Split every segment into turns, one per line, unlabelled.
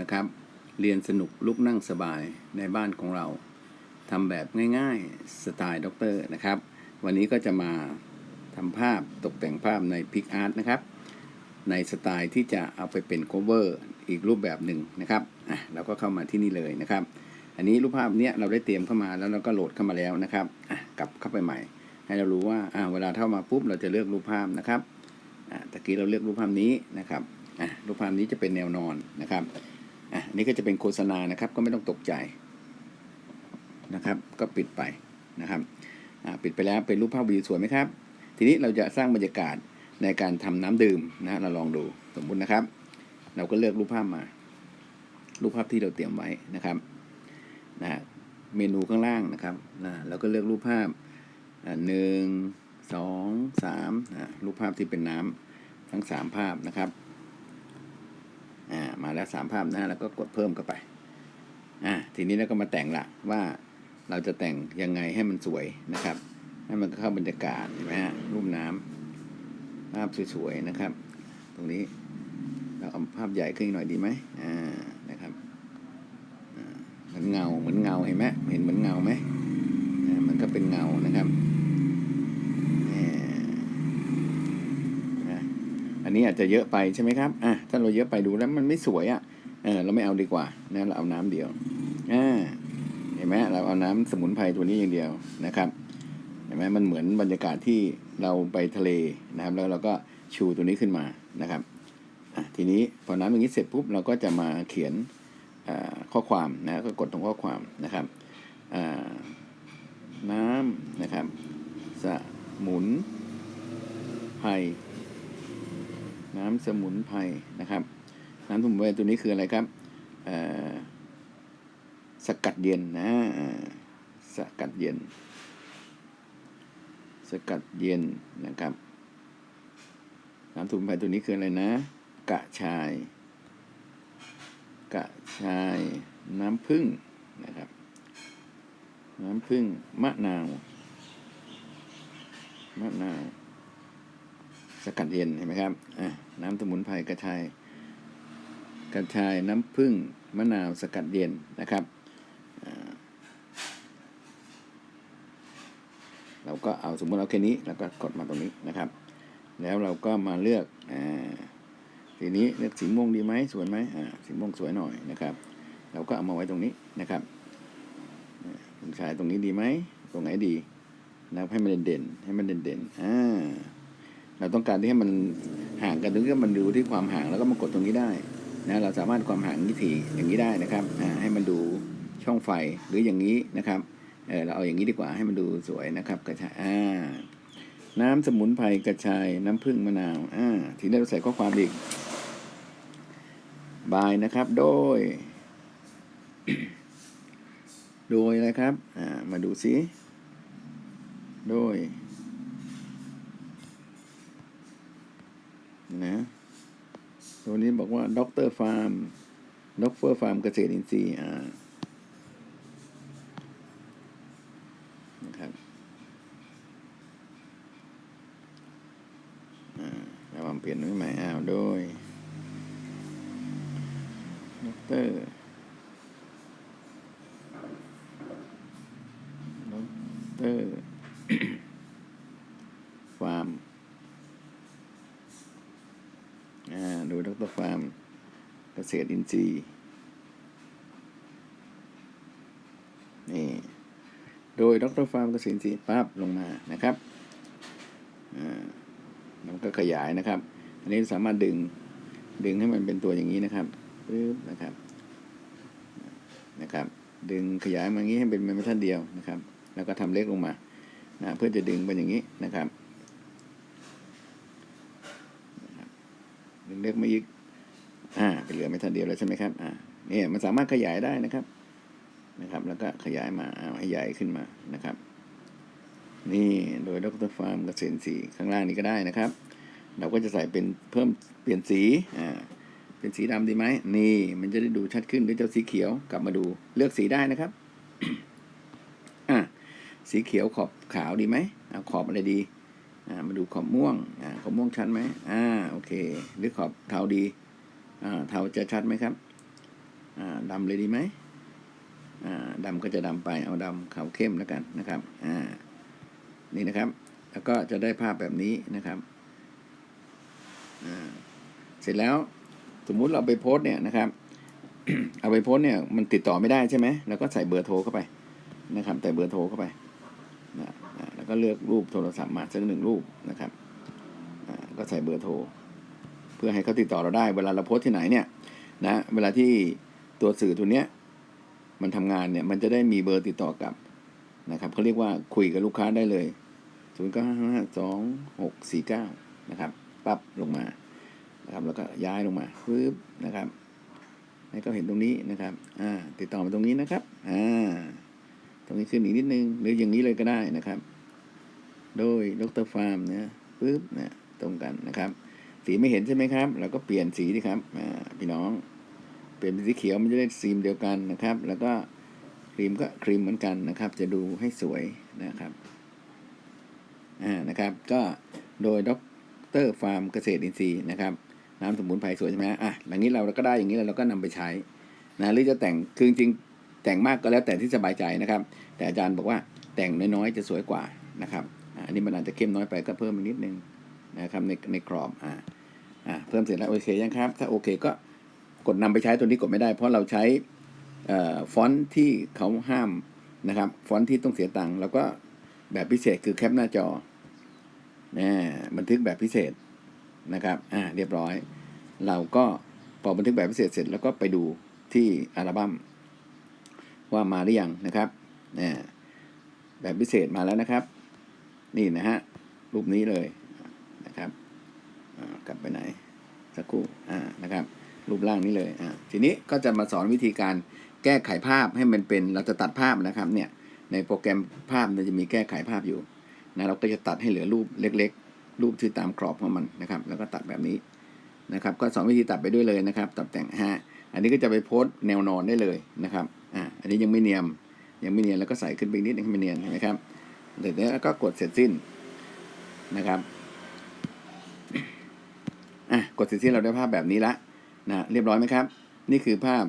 นะครับ เรียนสนุกลุกนั่งสบายในบ้านของเราทำแบบง่ายๆ สไตล์ด็อกเตอร์นะครับ วันนี้ก็จะมาทำภาพตกแต่งภาพในพิกอาร์ตนะครับ ในสไตล์ที่จะเอาไปเป็น cover อีกรูปแบบหนึ่งนะครับอะเราก็เข้ามาที่นี่เลยนะครับ อันนี้รูปภาพเนี้ยเราได้เตรียมเข้ามาแล้วเราก็โหลดเข้ามาแล้วนะครับอะกลับเข้าไปใหม่ ให้เรารู้ว่าอะเวลาเข้ามาปุ๊บเราจะเลือกรูปภาพนะครับอะตะกี้เราเลือกรูปภาพนี้นะครับอะรูปภาพนี้จะเป็นแนวนอนนะครับ อะอันนี้ก็จะเป็นโฆษณานะครับ ก็ไม่ต้องตกใจนะครับ ก็ปิดไปนะครับปิดไปแล้วเป็นรูปภาพวิวสวยไหมครับ ทีนี้เราจะสร้างบรรยากาศในการทำน้ำดื่มนะเราลองดูสมมุตินะครับ เราก็เลือกรูปภาพมา รูปภาพที่เราเตรียมไว้นะครับนะเมนูข้างล่างนะครับนะเราก็เลือกรูปภาพหนึ่งสองสามนะรูปภาพที่เป็นน้ำทั้งสามภาพนะครับ มาแล้วสามภาพนะแล้วก็กดเพิ่มเข้าไปอ่าทีนี้เราก็มาแต่งละว่าเราจะแต่งยังไงให้มันสวยนะครับ ให้มันเข้าบรรยากาศเห็นไหมฮะรูปน้ำภาพสวยๆนะครับ ตรงนี้เราเอาภาพใหญ่ขึ้นหน่อยดีไหมอ่านะครับเหมือนเงาเหมือนเงาเห็นไหมเห็นเหมือนเงาไหมมันก็เป็นเงานะครับเนี่ยนะอั นนี้อาจจะเยอะไปใช่ไหมครับอะถ้าเราเยอะไปดูแล้วมันไม่สวยอะเออเราไม่เอาดีกว่านะเราเอาน้ำเดียวอ่าเห็นไหมเราเอาน้ำสมุนไพรตัวนี้อย่างเดียวนะครับเห็นไหมมันเหมือนบรรยากาศที่เราไปทะเลนะครับ แล้วเราก็ชูตัวนี้ขึ้นมานะครับอะทีนี้พอน้ำอย่างนี้เสร็จปุ๊บเราก็จะมาเขียนข้อความนะก็กดตรงข้อความนะครับน้ำนะครับสมุนไพร น้ำสมุนไพรนะครับ น้ำสมุนไพรตัวนี้คืออะไรครับสกัดเย็นนะสกัดเย็น สกัดเย็นนะครับ น้ำสมุนไพรตัวนี้คืออะไรนะ กะชาย กะชายน้ำผึ้งนะครับ น้ำผึ้งมะนาว มะนาว สกัดเย็นเห็นไหมครับน้ำสมุนไพรกระชายกระชายน้ำผึ้งมะนาวสกัดเย็นนะครับเราก็เอาสมมติเอาแค่นี้แล้วก็กดมาตรงนี้นะครับ แล้วเราก็มาเลือกอ่าทีนี้เลือกสีม่วงดีไหมสวยไหมอ่าสีม่วงสวยหน่อยนะครับ เราก็เอามาไว้ตรงนี้นะครับคุณชายตรงนี้ดีไหมตรงไหนดีนะครับให้มันเด่นๆให้มันเด่นๆอ่า เราต้องการที่ให้มันห่างกันตรงก็มันดูที่ความห่างแล้วก็มากดตรงนี้ได้นะเราสามารถความห่างนิถีอย่างนี้ได้นะครับให้มันดูช่องไฟหรืออย่างนี้นะครับเออเราเอาอย่างนี้ดีกว่าให้มันดูสวยนะครับกระชายอ่าน้ำสมุนไพรกระชายน้ำผึ้งมะนาวอ่าทีนี้เราใส่ข้อความอีกบายนะครับ โดย โดยอะไรครับอ่ามาดูสิโดย นะตัวนี้บอกว่าด็อกเตอร์ฟาร์มด็อกเตอร์ฟาร์มเกษตรอินทรีย์อ่านะครับเราวางเปลี่ยนไว้ใหม่อ้าวโดยด็อกเตอร์ด็อกเตอร์ ฟาร์มอ่าดูดอกเตอร์ฟาร์มเก ษตรอินทรีย์นี่โดยดรฟาร์มเกษตรอินทรีย์ปั๊บลงมานะครับอ่ามันก็ขยายนะครับ อันนี้สามารถดึงดึงให้มันเป็นตัวอย่างนี้นะครับปึ๊บนะครับนะครับ ดึงขยายมาอย่างนี้ให้เป็นเมทัลเดียวนะครับ แล้วก็ทำเล็กลงมานะเพื่อจะดึงเป็นอย่างนี้นะครับ ดึงเล็กมาอีก อ่าเป็นเหลือเมทัลเดียวแล้วใช่ไหมครับอ่าเนี่ยมันสามารถขยายได้นะครับนะครับ แล้วก็ขยายมาเอาให้ใหญ่ขึ้นมานะครับ นี่โดยดรฟาร์มเกษตรสีข้างล่างนี้ก็ได้นะครับ เราก็จะใส่เป็นเพิ่มเปลี่ยนสีอ่าเป็นสีดำดีไหมนี่ มันจะได้ดูชัดขึ้นด้วยเจ้าสีเขียวกลับมาดูเลือกสีได้นะครับอ่าสีเขียวขอบขาวดีไหมเอาขอบอะไรดีอ่ามาดูขอบม่วงอ่าขอบม่วงชัดไหมอ่าโอเค หรือขอบเทาดี อ่าเทาจะชัดไหมครับ อ่าดำเลยดีไหมอ่าดำก็จะดำไปเอาดำขาวเข้มแล้วกันนะครับ อ่า นี่นะครับ แล้วก็จะได้ภาพแบบนี้นะครับ อ่า เสร็จแล้วสมมุติเราไปโพสเนี่ยนะครับ เอาไปโพสเนี่ยมันติดต่อไม่ได้ใช่ไหมแล้วก็ใส่เบอร์โทรเข้าไปนะครับใส่เบอร์โทรเข้าไปนะแล้วก็เลือกรูปโทรศัพท์มาสักหนึ่งรูปนะครับก็ใส่เบอร์โทร เพื่อให้เขาติดต่อเราได้ เวลาเราโพสที่ไหนเนี่ยนะเวลาที่ตัวสื่อตัวเนี้ยมันทำงานเนี่ยมันจะได้มีเบอร์ติดต่อกลับนะครับเขาเรียกว่าคุยกับลูกค้าได้เลยศูนย์เก้าห้าสองหกสี่เก้านะครับปั๊บลงมานะครับแล้วก็ย้ายลงมาปึ๊บนะครับให้เขาเห็นตรงนี้นะครับอ่าติดต่อมาตรงนี้นะครับอ่าตรงนี้ขึ้นอีกนิดนึง หรืออย่างนี้เลยก็ได้นะครับ โดยดรฟาร์มเนะปึ๊บเนะตรงกันนะครับ สีไม่เห็นใช่ไหมครับ เราก็เปลี่ยนสีดีครับพี่น้อง เปลี่ยนเป็นสีเขียวมันจะได้ซีมเดียวกันนะครับ แล้วก็ครีมก็ครีมเหมือนกันนะครับ จะดูให้สวยนะครับอ่านะครับ ก็โดยดรฟาร์มเกษตรอินทรีย์นะครับ น้ำสมุนไพรสวยใช่ไหมอะอย่างนี้เราก็ได้อย่างนี้แล้วเราก็นำไปใช้นะหรือจะแต่งคือจริงแต่งมากก็แล้วแต่ที่สบายใจนะครับ แต่อาจารย์บอกว่าแต่งน้อยๆจะสวยกว่านะครับอ่าอันนี้มันอาจจะเข้มน้อยไปก็เพิ่มอีกนิดนึงนะครับในในกรอบอ่า อ่าเพิ่มเสร็จแล้วโอเคยังครับ ถ้าโอเคก็กดนำไปใช้ตัวนี้กดไม่ได้ เพราะเราใช้ฟอนต์ที่เขาห้ามนะครับ ฟอนต์ที่ต้องเสียตังค์แล้วก็แบบพิเศษคือแคปหน้าจอนะบันทึกแบบพิเศษนะครับอ่าเรียบร้อย เราก็พอบันทึกแบบพิเศษเสร็จแล้วก็ไปดูที่อัลบั้มว่ามาหรือยังนะครับนะแบบพิเศษมาแล้วนะครับ นี่นะฮะรูปนี้เลย กลับไปไหนสักครู่อ่านะครับ รูปร่างนี้เลยอ่าทีนี้ก็จะมาสอนวิธีการแก้ไขภาพให้มันเป็นเราจะตัดภาพนะครับเนี่ยในโปรแกรมภาพมันจะมีแก้ไขภาพอยู่นะเราก็จะตัดให้เหลือรูปเล็ก ๆ รูปที่ตามกรอบของมันนะครับ แล้วก็ตัดแบบนี้นะครับ ก็สอนวิธีตัดไปด้วยเลยนะครับตัดแต่งฮะอันนี้ก็จะไปโพสต์แนวนอนได้เลยนะครับอ่าอันนี้ยังไม่เนียมยังไม่เนียนแล้วก็ใส่ขึ้นไปนิดนึงให้มันเนียนเห็นไหมครับเสร็จแล้วก็กดเสร็จสิ้นนะครับ อะกดเสร็จสิ้นเราได้ภาพแบบนี้ละนะเรียบร้อยไหมครับ นี่คือภาพ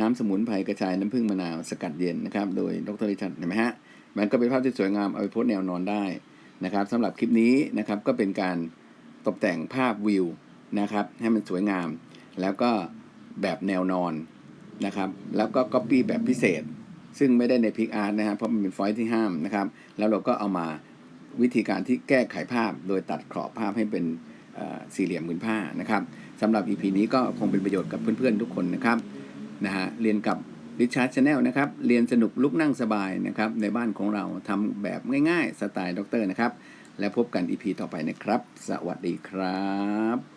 น้ำสมุนไพรกระชายน้ำผึ้งมะนาวสกัดเย็นนะครับ โดยดรริชัดเห็นไหมฮะมันก็เป็นภาพที่สวยงามเอาไปโพสแนวนอนได้นะครับสำหรับคลิปนี้นะครับก็เป็นการตกแต่งภาพวิวนะครับ ให้มันสวยงาม แล้วก็แบบแนวนอนนะครับ แล้วก็ก๊อปปี้แบบพิเศษ ซึ่งไม่ได้ในพิกอาร์ตนะครับเพราะมันเป็นฟอยล์ที่ห้ามนะครับ แล้วเราก็เอามาวิธีการที่แก้ไขภาพโดยตัดขอบภาพให้เป็น สี่เหลี่ยมผืนผ้านะครับสำหรับ EP นี้ก็คงเป็นประโยชน์กับเพื่อนๆทุกคนนะครับนะฮะเรียนกับริชาร์ดชาแนลนะครับเรียนสนุกลุกนั่งสบายนะครับในบ้านของเราทำแบบง่ายๆ สไตล์ด็อกเตอร์นะครับ และพบกัน EP ต่อไปนะครับ สวัสดีครับ